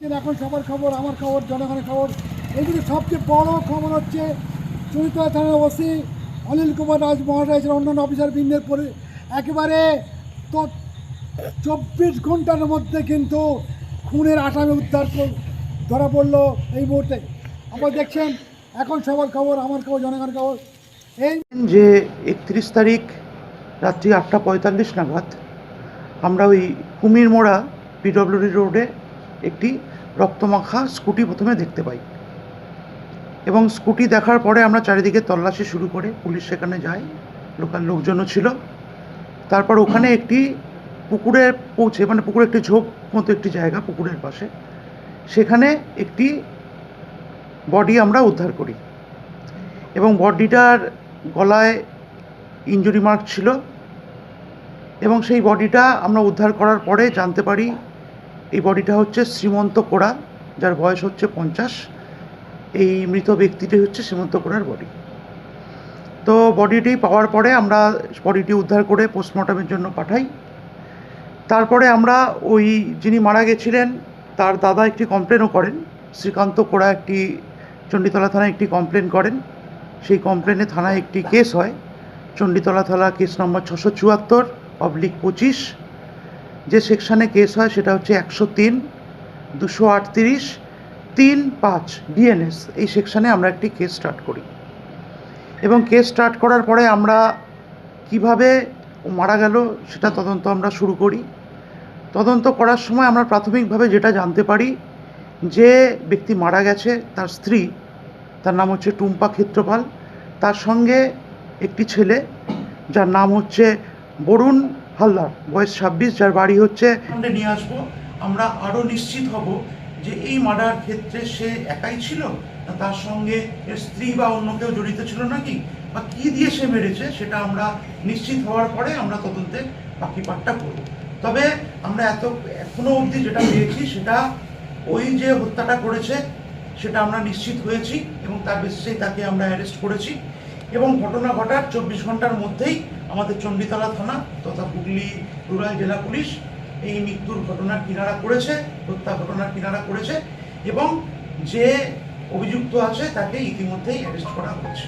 এখন সবার খবর, আমার খবর, জনগণের খবর। এইগুলো সবচেয়ে বড় খবর হচ্ছে চৈতলা থানার ওসি অনিল কুমার রাজ মহারাজ অন্যান্য অফিসার বৃন্দের পরে একেবারে তো চব্বিশ ঘণ্টার মধ্যে কিন্তু খুনের আসামি উদ্ধার ধরা পড়ল এই মুহূর্তে। আবার দেখছেন, এখন সবার খবর, আমার খবর, জনগণের খবর। এই যে একত্রিশ তারিখ রাত্রি আটটা পঁয়তাল্লিশ নাগাদ আমরা ওই কুমির মোড়া পিডব্লিউডি রোডে একটি রক্তমাখা স্কুটি প্রথমে দেখতে পাই। এবং স্কুটি দেখার পরে আমরা চারিদিকে তল্লাশি শুরু করে পুলিশ সেখানে যায়, লোকাল লোকজনও ছিল। তারপর ওখানে একটি পুকুরে পৌঁছে মানে পুকুরে একটি ঝোপ মতো একটি জায়গা পুকুরের পাশে। সেখানে একটি বডি আমরা উদ্ধার করি। এবং বডিটার গলায় ইঞ্জুরি মার্ক ছিল। এবং সেই বডিটা আমরা উদ্ধার করার পরে জানতে পারি এই বডিটা হচ্ছে শ্রীমন্ত কোড়া, যার বয়স হচ্ছে পঞ্চাশ। এই মৃত ব্যক্তিটি হচ্ছে শ্রীমন্ত কোড়ার বডি। তো বডিটি পাওয়ার পরে আমরা বডিটি উদ্ধার করে পোস্টমর্টমের জন্য পাঠাই। তারপরে আমরা ওই যিনি মারা গেছিলেন, তার দাদা একটি কমপ্লেনও করেন। শ্রীকান্ত কোড়া একটি চণ্ডীতলা থানায় একটি কমপ্লেন করেন। সেই কমপ্লেনে থানায় একটি কেস হয়। চণ্ডীতলা থানা কেস নম্বর ছশো চুয়াত্তর, অবলিক পঁচিশ। যে সেকশানে কেস হয় সেটা হচ্ছে একশো তিন, দুশো আটত্রিশ, তিন পাঁচ বিএনএস এই সেকশানে আমরা একটি কেস স্টার্ট করি। এবং কেস স্টার্ট করার পরে আমরা কীভাবে মারা গেল সেটা তদন্ত আমরা শুরু করি। তদন্ত করার সময় আমরা প্রাথমিকভাবে যেটা জানতে পারি, যে ব্যক্তি মারা গেছে তার স্ত্রী, তার নাম হচ্ছে টুম্পা ক্ষেত্রপাল। তার সঙ্গে একটি ছেলে যার নাম হচ্ছে বরুণ হালদার বয়স ছাব্বিশ, যার বাড়ি হচ্ছে নিয়ে আসব। আমরা আরও নিশ্চিত হব যে এই মার্ডার ক্ষেত্রে সে একাই ছিল না তার সঙ্গে এর স্ত্রী বা অন্য কেউ জড়িত ছিল নাকি? বা কি দিয়ে সে মেরেছে সেটা আমরা নিশ্চিত হওয়ার পরে আমরা তদন্তে বাকি পাঠটা করব। তবে আমরা এত, এখনও অবধি যেটা পেয়েছি সেটা ওই যে হত্যাটা করেছে সেটা আমরা নিশ্চিত হয়েছি এবং তার বেসিসেই তাকে আমরা অ্যারেস্ট করেছি। এবং ঘটনা ঘটার চব্বিশ ঘণ্টার মধ্যেই আমাদের চণ্ডীতলা থানা তথা হুগলি রুরাল জেলা পুলিশ এই মৃত্যুর ঘটনার কিনারা করেছে হত্যা ঘটনার কিনারা করেছে এবং যে অভিযুক্ত আছে তাকে ইতিমধ্যেই অ্যারেস্ট করা হয়েছে।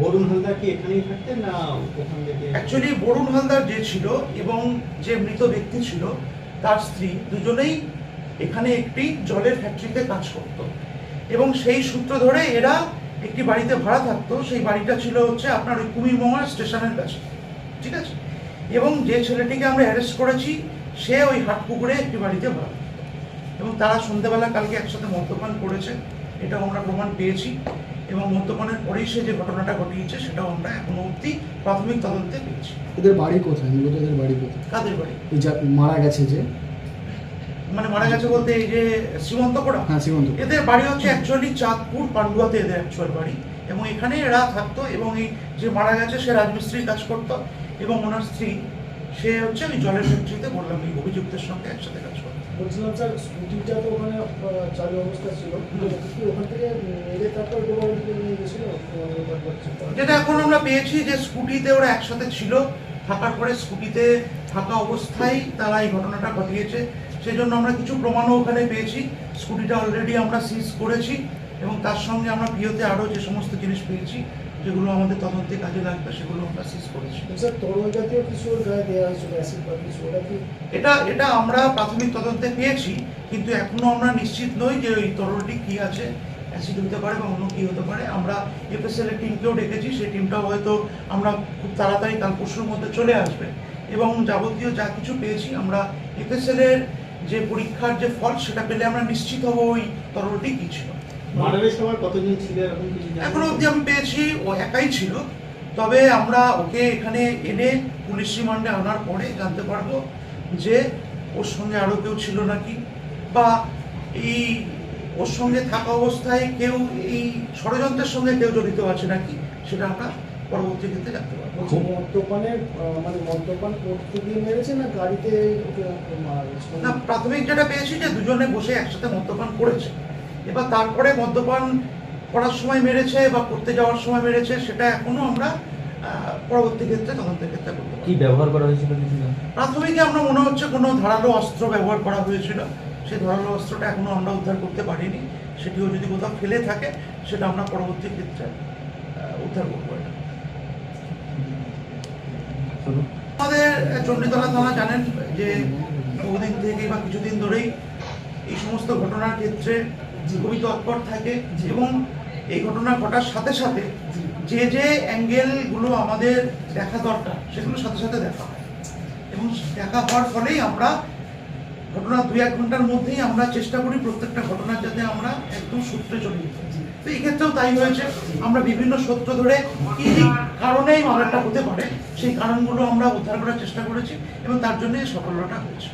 বরুণ হালদার কি এখানেই থাকতেন না ওখান থেকে? অ্যাকচুয়ালি বরুণ হালদার যে ছিল এবং যে মৃত ব্যক্তি ছিল তার স্ত্রী দুজনেই এখানে একটি জলের ফ্যাক্টরিতে কাজ করত। এবং সেই সূত্র ধরে এরা একটি বাড়িতে ভাড়া থাকতো সেই বাড়িটা ছিল হচ্ছে আপনার ওই কুমিরমোহা স্টেশনের কাছে। ঠিক আছে? এবং যে ছেলেটিকে আমরা অ্যারেস্ট করেছি সে ওই হাটপুকুরে একটি বাড়িতে ভাড়া। এবং তারা সন্ধ্যেবেলা কালকে একসাথে মদ্যপান করেছে এটাও আমরা প্রমাণ পেয়েছি। এবং মদ্যপানের পরেই সে যে ঘটনাটা ঘটিয়েছে সেটাও আমরা এখনও অবধি প্রাথমিক তদন্তে পেয়েছি। এদের বাড়ি কোথায়? মূলত এদের বাড়ি কোথায়? কাদের বাড়ি? এই যা মারা গেছে যে? মানে মারা গেছে বলতে এই যে সীমন্ত করা হ্যাঁ সীমন্ত এদের বাড়ি হচ্ছে অ্যাকচুয়ালি চাঁদপুর পান্ডুয়াতে এদের অ্যাকচুয়াল বাড়ি। এবং এখানে এরা থাকতো এবং এই যে মারা গেছে সে রাজমিস্ত্রির কাজ করতো। এবং ওনার স্ত্রী সে হচ্ছে আমি জলের ফ্যাক্টরিতে বললাম এই অভিযুক্তের সঙ্গে একসাথে কাজ করতো। বলছিলাম স্যার স্কুটিটা তো ওখানে চালু অবস্থা ছিল। ওখান থেকে মেরে তারপর নিয়ে গেছিল? যেটা এখন আমরা পেয়েছি যে স্কুটিতে ওরা একসাথে ছিল থাকার পরে স্কুটিতে থাকা অবস্থায় তারা এই ঘটনাটা ঘটিয়েছে। সেই জন্য আমরা কিছু প্রমাণও ওখানে পেয়েছি। স্কুটিটা অলরেডি আমরা সিজ করেছি এবং তার সঙ্গে আমরা পিওতে আরও যে সমস্ত জিনিস পেয়েছি যেগুলো আমাদের তদন্তে কাজে লাগবে সেগুলো আমরা সিজ করেছি। স্যার তরল জাতীয় কিছু ওর গায়ে দেওয়া হয়েছিল অ্যাসিড বা কিছু ওটা কি? এটা এটা আমরা প্রাথমিক তদন্তে পেয়েছি কিন্তু এখনও আমরা নিশ্চিত নই যে ওই তরলটি কি আছে অ্যাসিড হতে পারে বা অন্য কী হতে পারে। আমরা এফএসএল এর টিমকেও ডেকেছি সেই টিমটাও হয়তো আমরা খুব তাড়াতাড়ি কাল পরশুর মধ্যে চলে আসবে। এবং যাবতীয় যা কিছু পেয়েছি আমরা এফএসএল এর যে পরীক্ষার যে ফল সেটা পেলে আমরা নিশ্চিত হব ওই তরলটি কি ছিল। এখনও অবধি আমি পেয়েছি ও একাই ছিল। তবে আমরা ওকে এখানে এনে পুলিশ রিমান্ডে আনার পরে জানতে পারব যে ওর সঙ্গে আরও কেউ ছিল নাকি বা এই ওর সঙ্গে থাকা অবস্থায় কেউ এই ষড়যন্ত্রের সঙ্গে কেউ জড়িত আছে নাকি সেটা আমরা পরবর্তী ক্ষেত্রে জানতে পারব। মদ্যপানে আহ, মানে মদ্যপান করতে গিয়ে মেরেছে না গাড়িতে ওকে মারা গেছে না প্রাথমিক যেটা পেয়েছি যে দুজনে বসে একসাথে মদ্যপান করেছে। এবার তারপরে মদ্যপান করার সময় মেরেছে বা করতে যাওয়ার সময় মেরেছে সেটা এখনও আমরা পরবর্তী ক্ষেত্রে তদন্তের ক্ষেত্রে করতে কি ব্যবহার করা হয়েছিল প্রাথমিকে আমরা মনে হচ্ছে কোনো ধারালো অস্ত্র ব্যবহার করা হয়েছিল। সেই ধারালো অস্ত্রটা এখনও আমরা উদ্ধার করতে পারিনি। সেটিও যদি কোথাও ফেলে থাকে সেটা আমরা পরবর্তী ক্ষেত্রে উদ্ধার করব এটা। আমাদের চণ্ডীতলা থানা জানেন যে বহুদিন থেকে বা কিছুদিন ধরেই এই সমস্ত ঘটনার ক্ষেত্রে খুবই তৎপর থাকে এবং এই ঘটনা ঘটার সাথে সাথে যে যে অ্যাঙ্গেলগুলো আমাদের দেখা দরকার সেগুলো সাথে সাথে দেখা হয়। এবং দেখা হওয়ার ফলেই আমরা ঘটনা দুই এক ঘণ্টার মধ্যেই আমরা চেষ্টা করি প্রত্যেকটা ঘটনার যাতে আমরা একদম সূত্রে চলে। তো এই ক্ষেত্রেও তাই হয়েছে। আমরা বিভিন্ন সূত্র ধরে কি কি কারণে এই মামলাটা হতে পারে সেই কারণগুলো আমরা উদ্ধার করার চেষ্টা করেছি এবং তার জন্য এই সফলতা হয়েছে।